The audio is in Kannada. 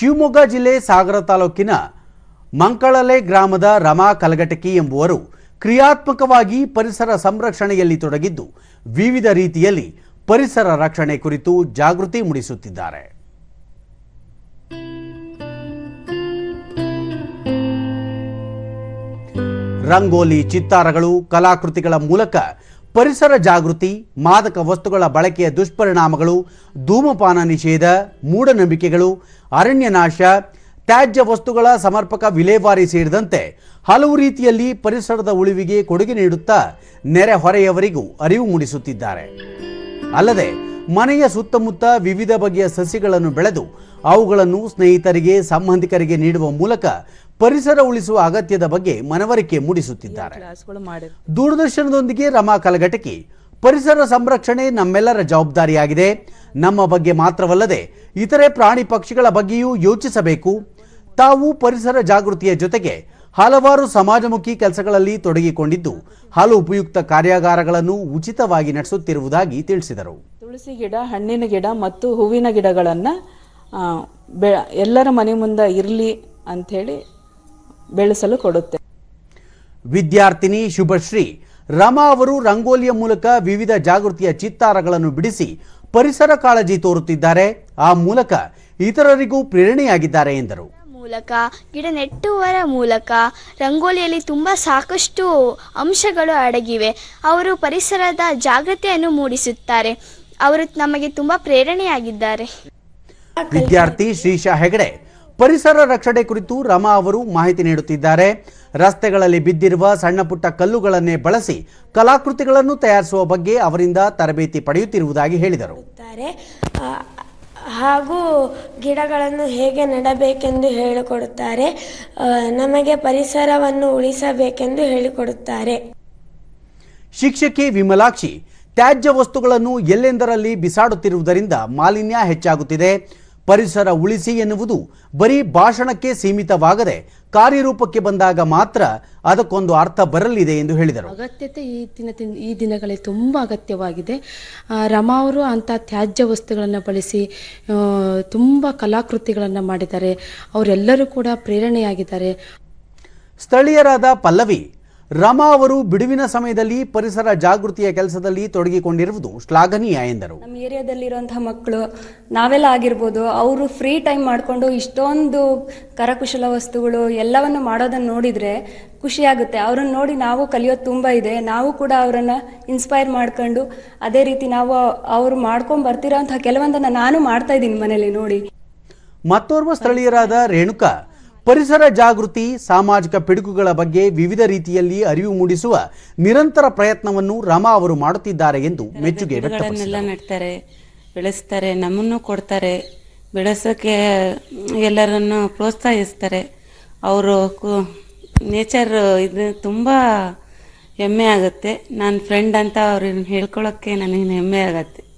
ಶಿವಮೊಗ್ಗ ಜಿಲ್ಲೆ ಸಾಗರ ತಾಲೂಕಿನ ಮಂಕಳಲೆ ಗ್ರಾಮದ ರಮಾ ಕಲಗಟಕಿ ಎಂಬುವರು ಕ್ರಿಯಾತ್ಮಕವಾಗಿ ಪರಿಸರ ಸಂರಕ್ಷಣೆಯಲ್ಲಿ ತೊಡಗಿದ್ದು ವಿವಿಧ ರೀತಿಯಲ್ಲಿ ಪರಿಸರ ರಕ್ಷಣೆ ಕುರಿತು ಜಾಗೃತಿ ಮೂಡಿಸುತ್ತಿದ್ದಾರೆ. ರಂಗೋಲಿ ಚಿತ್ತಾರಗಳು, ಕಲಾಕೃತಿಗಳ ಮೂಲಕ ಪರಿಸರ ಜಾಗೃತಿ, ಮಾದಕ ವಸ್ತುಗಳ ಬಳಕೆಯ ದುಷ್ಪರಿಣಾಮಗಳು, ಧೂಮಪಾನ ನಿಷೇಧ, ಮೂಢನಂಬಿಕೆಗಳು, ಅರಣ್ಯನಾಶ, ತ್ಯಾಜ್ಯ ವಸ್ತುಗಳ ಸಮರ್ಪಕ ವಿಲೇವಾರಿ ಸೇರಿದಂತೆ ಹಲವು ರೀತಿಯಲ್ಲಿ ಪರಿಸರದ ಉಳಿವಿಗೆ ಕೊಡುಗೆ ನೀಡುತ್ತಾ ನೆರೆಹೊರೆಯವರಿಗೂ ಅರಿವು ಮೂಡಿಸುತ್ತಿದ್ದಾರೆ. ಅಲ್ಲದೆ, ಮನೆಯ ಸುತ್ತಮುತ್ತ ವಿವಿಧ ಬಗೆಯ ಸಸಿಗಳನ್ನು ಬೆಳೆದು ಅವುಗಳನ್ನು ಸ್ನೇಹಿತರಿಗೆ, ಸಂಬಂಧಿಕರಿಗೆ ನೀಡುವ ಮೂಲಕ ಪರಿಸರ ಉಳಿಸುವ ಅಗತ್ಯದ ಬಗ್ಗೆ ಮನವರಿಕೆ ಮೂಡಿಸುತ್ತಿದ್ದಾರೆ. ದೂರದರ್ಶನದೊಂದಿಗೆ ರಮಾ ಕಲಘಟಕಿ. ಪರಿಸರ ಸಂರಕ್ಷಣೆ ನಮ್ಮೆಲ್ಲರ ಜವಾಬ್ದಾರಿಯಾಗಿದೆ. ನಮ್ಮ ಬಗ್ಗೆ ಮಾತ್ರವಲ್ಲದೆ ಇತರೆ ಪ್ರಾಣಿ ಪಕ್ಷಿಗಳ ಬಗ್ಗೆಯೂ ಯೋಚಿಸಬೇಕು. ತಾವು ಪರಿಸರ ಜಾಗೃತಿಯ ಜೊತೆಗೆ ಹಲವಾರು ಸಮಾಜಮುಖಿ ಕೆಲಸಗಳಲ್ಲಿ ತೊಡಗಿಕೊಂಡಿದ್ದು ಹಲವು ಉಪಯುಕ್ತ ಕಾರ್ಯಾಗಾರಗಳನ್ನು ಉಚಿತವಾಗಿ ನಡೆಸುತ್ತಿರುವುದಾಗಿ ತಿಳಿಸಿದರು. ತುಳಸಿ ಗಿಡ ಹಣ್ಣಿನ ಗಿಡ ಮತ್ತು ಹೂವಿನ ಗಿಡಗಳನ್ನು ಬೆ ಎಲ್ಲರ ಮನೆ ಮುಂದೆ ಇರಲಿ ಅಂಥೇಳಿ ಬೆಳೆಸಲು ಕೊಡುತ್ತೆ. ವಿದ್ಯಾರ್ಥಿನಿ ಶುಭಶ್ರೀ ರಮಾ ಅವರು ರಂಗೋಲಿಯ ಮೂಲಕ ವಿವಿಧ ಜಾಗೃತಿಯ ಚಿತ್ತಾರಗಳನ್ನು ಬಿಡಿಸಿ ಪರಿಸರ ಕಾಳಜಿ ತೋರುತ್ತಿದ್ದಾರೆ. ಆ ಮೂಲಕ ಇತರರಿಗೂ ಪ್ರೇರಣೆಯಾಗಿದ್ದಾರೆ ಎಂದರು. ಮೂಲಕ ಗಿಡ ನೆಟ್ಟುವರ ಮೂಲಕ ರಂಗೋಲಿಯಲ್ಲಿ ತುಂಬಾ ಸಾಕಷ್ಟು ಅಂಶಗಳು ಅಡಗಿವೆ. ಅವರು ಪರಿಸರದ ಜಾಗೃತಿಯನ್ನು ಮೂಡಿಸುತ್ತಾರೆ. ಅವರು ನಮಗೆ ತುಂಬಾ ಪ್ರೇರಣೆಯಾಗಿದ್ದಾರೆ. ವಿದ್ಯಾರ್ಥಿ ಶ್ರೀಶಾ ಹೆಗಡೆ ಪರಿಸರ ರಕ್ಷಣೆ ಕುರಿತು ರಮಾ ಅವರು ಮಾಹಿತಿ ನೀಡುತ್ತಿದ್ದಾರೆ. ರಸ್ತೆಗಳಲ್ಲಿ ಬಿದ್ದಿರುವ ಸಣ್ಣ ಪುಟ್ಟ ಕಲ್ಲುಗಳನ್ನೇ ಬಳಸಿ ಕಲಾಕೃತಿಗಳನ್ನು ತಯಾರಿಸುವ ಬಗ್ಗೆ ಅವರಿಂದ ತರಬೇತಿ ಪಡೆಯುತ್ತಿರುವುದಾಗಿ ಹೇಳಿದರು. ಹಾಗೂ ಗಿಡಗಳನ್ನು ಹೇಗೆ ನೆಡಬೇಕೆಂದು ಹೇಳಿಕೊಡುತ್ತಾರೆ. ನಮಗೆ ಪರಿಸರವನ್ನು ಉಳಿಸಬೇಕೆಂದು ಹೇಳಿಕೊಡುತ್ತಾರೆ. ಶಿಕ್ಷಕಿ ವಿಮಲಾಕ್ಷಿ ತ್ಯಾಜ್ಯ ವಸ್ತುಗಳನ್ನು ಎಲ್ಲೆಂದರಲ್ಲಿ ಬಿಸಾಡುತ್ತಿರುವುದರಿಂದ ಮಾಲಿನ್ಯ ಹೆಚ್ಚಾಗುತ್ತಿದೆ. ಪರಿಸರ ಉಳಿಸಿ ಎನ್ನುವುದು ಬರೀ ಭಾಷಣಕ್ಕೆ ಸೀಮಿತವಾಗದೆ ಕಾರ್ಯರೂಪಕ್ಕೆ ಬಂದಾಗ ಮಾತ್ರ ಅದಕ್ಕೊಂದು ಅರ್ಥ ಬರಲಿದೆ ಎಂದು ಹೇಳಿದರು. ಅಗತ್ಯತೆ ಈ ದಿನ ಈ ದಿನಗಳಲ್ಲಿ ತುಂಬ ಅಗತ್ಯವಾಗಿದೆ. ರಮಾ ಅವರು ಅಂಥ ತ್ಯಾಜ್ಯ ವಸ್ತುಗಳನ್ನು ಬಳಸಿ ತುಂಬ ಕಲಾಕೃತಿಗಳನ್ನು ಮಾಡಿದ್ದಾರೆ. ಅವರೆಲ್ಲರೂ ಕೂಡ ಪ್ರೇರಣೆಯಾಗಿದ್ದಾರೆ. ಸ್ಥಳೀಯರಾದ ಪಲ್ಲವಿ ರಮಾ ಅವರು ಬಿಡುವಿನ ಸಮಯದಲ್ಲಿ ಪರಿಸರ ಜಾಗೃತಿಯ ಕೆಲಸದಲ್ಲಿ ತೊಡಗಿಕೊಂಡಿರುವುದು ಶ್ಲಾಘನೀಯ ಎಂದರು. ನಮ್ಮ ಏರಿಯಾದಲ್ಲಿರುವಂತಹ ಮಕ್ಕಳು ನಾವೆಲ್ಲ ಆಗಿರ್ಬೋದು ಅವರು ಫ್ರೀ ಟೈಮ್ ಮಾಡಿಕೊಂಡು ಇಷ್ಟೊಂದು ಕರಕುಶಲ ವಸ್ತುಗಳು ಎಲ್ಲವನ್ನು ಮಾಡೋದನ್ನು ನೋಡಿದ್ರೆ ಖುಷಿಯಾಗುತ್ತೆ ಅವ್ರನ್ನ ನೋಡಿ ನಾವು ಕಲಿಯೋದು ತುಂಬ ಇದೆ. ನಾವು ಕೂಡ ಅವರನ್ನು ಇನ್ಸ್ಪೈರ್ ಮಾಡ್ಕೊಂಡು ಅದೇ ರೀತಿ ನಾವು ಅವರು ಮಾಡ್ಕೊಂಡು ಬರ್ತಿರೋ ಕೆಲವೊಂದನ್ನು ನಾನು ಮಾಡ್ತಾ ಇದ್ದೀನಿ ಮನೇಲಿ ನೋಡಿ. ಮತ್ತೋರ್ವ ಸ್ಥಳೀಯರಾದ ರೇಣುಕಾ ಪರಿಸರ ಜಾಗೃತಿ ಸಾಮಾಜಿಕ ಪಿಡುಗುಗಳ ಬಗ್ಗೆ ವಿವಿಧ ರೀತಿಯಲ್ಲಿ ಅರಿವು ಮೂಡಿಸುವ ನಿರಂತರ ಪ್ರಯತ್ನವನ್ನು ರಮಾ ಅವರು ಮಾಡುತ್ತಿದ್ದಾರೆ ಎಂದು ಮೆಚ್ಚುಗೆ ಗಿಡಗಳನ್ನೆಲ್ಲ ನೆಡ್ತಾರೆ ಬೆಳೆಸ್ತಾರೆ ನಮ್ಮನ್ನು ಕೊಡ್ತಾರೆ ಬೆಳೆಸೋಕ್ಕೆ ಎಲ್ಲರನ್ನು ಪ್ರೋತ್ಸಾಹಿಸ್ತಾರೆ. ಅವರು ನೇಚರ್ ಇದು ತುಂಬ ಹೆಮ್ಮೆ ಆಗುತ್ತೆ. ನನ್ನ ಫ್ರೆಂಡ್ ಅಂತ ಅವ್ರನ್ನ ಹೇಳ್ಕೊಳ್ಳೋಕ್ಕೆ ನನಗೆ ಹೆಮ್ಮೆ ಆಗತ್ತೆ.